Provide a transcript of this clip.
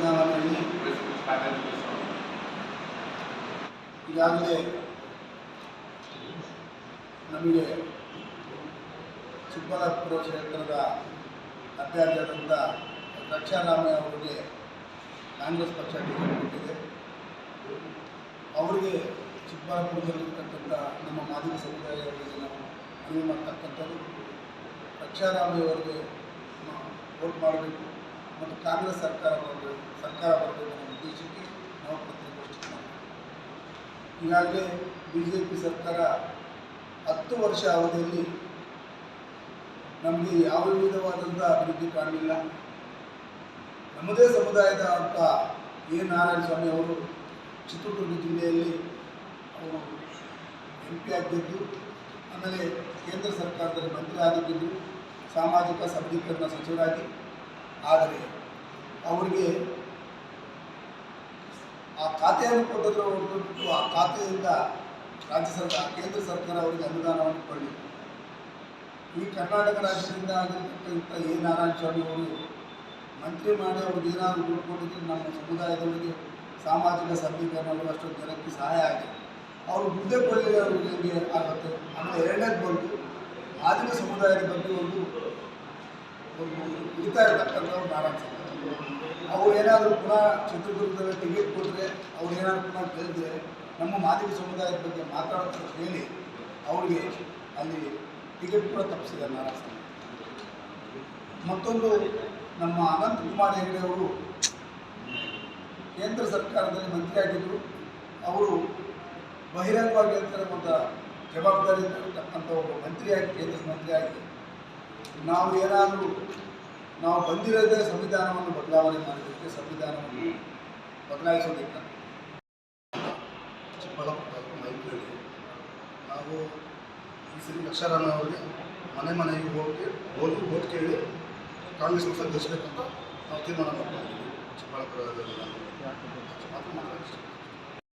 ಚುನಾವಣೆಯಲ್ಲಿ ಈಗಾಗಲೇ ನಮಗೆ ಚಿಕ್ಕಬಳ್ಳಾಪುರ ಕ್ಷೇತ್ರದ ಅಭ್ಯರ್ಥಿಯಾದಂಥ ರಕ್ಷಾರಾಮಯ್ಯ ಅವರಿಗೆ ಕಾಂಗ್ರೆಸ್ ಪಕ್ಷ ಟಿಕೆಟ್ ಕೊಟ್ಟಿದೆ. ಅವರಿಗೆ ಚಿಕ್ಕಬಳ್ಳಾಪುರದಲ್ಲಿರ್ತಕ್ಕಂಥ ನಮ್ಮ ಮಾಜಿ ಸಮುದಾಯಗಳಿಗೆ ನಾವು ಮನವಿ ಮಾಡ್ತಕ್ಕಂಥದ್ದು. ರಕ್ಷಾರಾಮಯ್ಯ ಅವರಿಗೆ ವೋಟ್ ಮಾಡಬೇಕು. ಮತ್ತು ಕಾಂಗ್ರೆಸ್ ಸರ್ಕಾರ ಬರಬೇಕು ಸರ್ಕಾರ ಬರಬೇಕು ಅನ್ನೋ ಉದ್ದೇಶಕ್ಕೆ ನಾವು ಪತ್ರಿಕೋಷ್ಠಿ ಈಗಾಗಲೇ ಬಿ ಜೆ ಪಿ ಸರ್ಕಾರ ಹತ್ತು ವರ್ಷ ಅವಧಿಯಲ್ಲಿ ನಮಗೆ ಯಾವ ವಿಧವಾದಂಥ ಅಭಿವೃದ್ಧಿ ಕಾಣಲಿಲ್ಲ. ನಮ್ಮದೇ ಸಮುದಾಯದ ಅಂತ ಎ. ನಾರಾಯಣ ಸ್ವಾಮಿ ಅವರು ಚಿತ್ರದುರ್ಗ ಜಿಲ್ಲೆಯಲ್ಲಿ ಅವರು ಎಂ ಪಿ ಆಗಿದ್ದು, ಆಮೇಲೆ ಕೇಂದ್ರ ಸರ್ಕಾರದಲ್ಲಿ ಮಂತ್ರಿ ಆಗಿದ್ದು, ಸಾಮಾಜಿಕ ಸಬಲೀಕರಣ ಸಚಿವರಾಗಿ ಆದರೆ ಅವರಿಗೆ ಆ ಖಾತೆಯನ್ನು ಕೊಟ್ಟಿದ್ರು ಹೊರತು ಆ ಖಾತೆಯಿಂದ ರಾಜ್ಯ ಸರ್ಕಾರ, ಕೇಂದ್ರ ಸರ್ಕಾರ ಅವರಿಗೆ ಅನುದಾನವನ್ನು ಕೊಡಲಿ ಈ ಕರ್ನಾಟಕ ರಾಜ್ಯದಿಂದ ಆಗಿರ್ತಕ್ಕಂಥ ಎ ನಾರಾಯಣ ಸ್ವಾಮಿ ಅವರು ಮಂತ್ರಿ ಮಾಡಿ ಅವ್ರಿಗೆ ಏನಾದರೂ ದುಡ್ಡು ಕೊಟ್ಟಿದ್ರೆ ನಮ್ಮ ಸಮುದಾಯದವರಿಗೆ ಸಾಮಾಜಿಕ ಸಬಲೀಕರಣಗಳು ಅಷ್ಟೊಂದು ಜನಕ್ಕೆ ಸಹಾಯ ಆಗಿದೆ. ಅವರು ಮುಂದೆ ಕೊಳ್ಳಿ ಅವರಿಗೆ ಆಗುತ್ತೆ. ಆಮೇಲೆ ಎರಡನೇದು ಬಂದು ಆದಿನ ಸಮುದಾಯದ ಬಗ್ಗೆ ಒಂದು ಒಂದು ಇರತಕ್ಕಂಥವ್ರು ನಾರಾಯಣ ಅವ್ರು ಏನಾದರೂ ಪುನಃ ಚಿತ್ರದುರ್ಗದಲ್ಲಿ ಟಿಕೆಟ್ ಕೊಟ್ಟರೆ ಅವ್ರು ಏನಾದರೂ ಪುನಃ ಗೆದ್ದರೆ ನಮ್ಮ ಮಾದಿಗ ಸಮುದಾಯದ ಬಗ್ಗೆ ಮಾತಾಡೋದು ಹೇಳಿ ಅವ್ರಿಗೆ ಅಲ್ಲಿ ಟಿಕೆಟ್ ಕೂಡ ತಪ್ಪಿಸಿದ್ದಾರೆ ನಾರಾಯಣ ಮತ್ತೊಂದು ನಮ್ಮ ಅನಂತ್ ಕುಮಾರ್ ಹೆಗಡೆ ಅವರು ಕೇಂದ್ರ ಸರ್ಕಾರದಲ್ಲಿ ಮಂತ್ರಿಯಾಗಿದ್ದರು ಅವರು ಬಹಿರಂಗವಾಗಿ ಹೇಳ್ತಿರುವಂಥ ಜವಾಬ್ದಾರಿ ಇರ್ತಕ್ಕಂಥ ಒಬ್ಬ ಮಂತ್ರಿಯಾಗಿ, ಕೇಂದ್ರ ಮಂತ್ರಿಯಾಗಿ ನಾವು ಏನಾದರೂ ನಾವು ಬಂದಿರೋದೇ ಸಂವಿಧಾನವನ್ನು ಬದಲಾವಣೆ ಮಾಡೋದಕ್ಕೆ ಸಂವಿಧಾನವನ್ನು ಬದಲಾಯಿಸೋದಿಲ್ಲ ಚಿಕ್ಕಬಳ್ಳಾಪುರ ಮೈತ್ರಿಯಲ್ಲಿ ನಾವು ಈ ಸರಿ ಅವರಿಗೆ ಮನೆ ಮನೆಗೆ ಹೋಗಿ ಹೋಗಿ ಓಟ್ ಕೇಳಿ ಕಾಂಗ್ರೆಸ್ ಪಕ್ಷ ಗೆಲ್ಲಿಸ್ಬೇಕಂತ ನಾವು ತೀರ್ಮಾನ ಮಾಡ್ಕೊಂಡಿದ್ದೀವಿ. ಚಿಕ್ಕಬಳ್ಳಾಪುರದಲ್ಲಿ ಮಾತ್ರ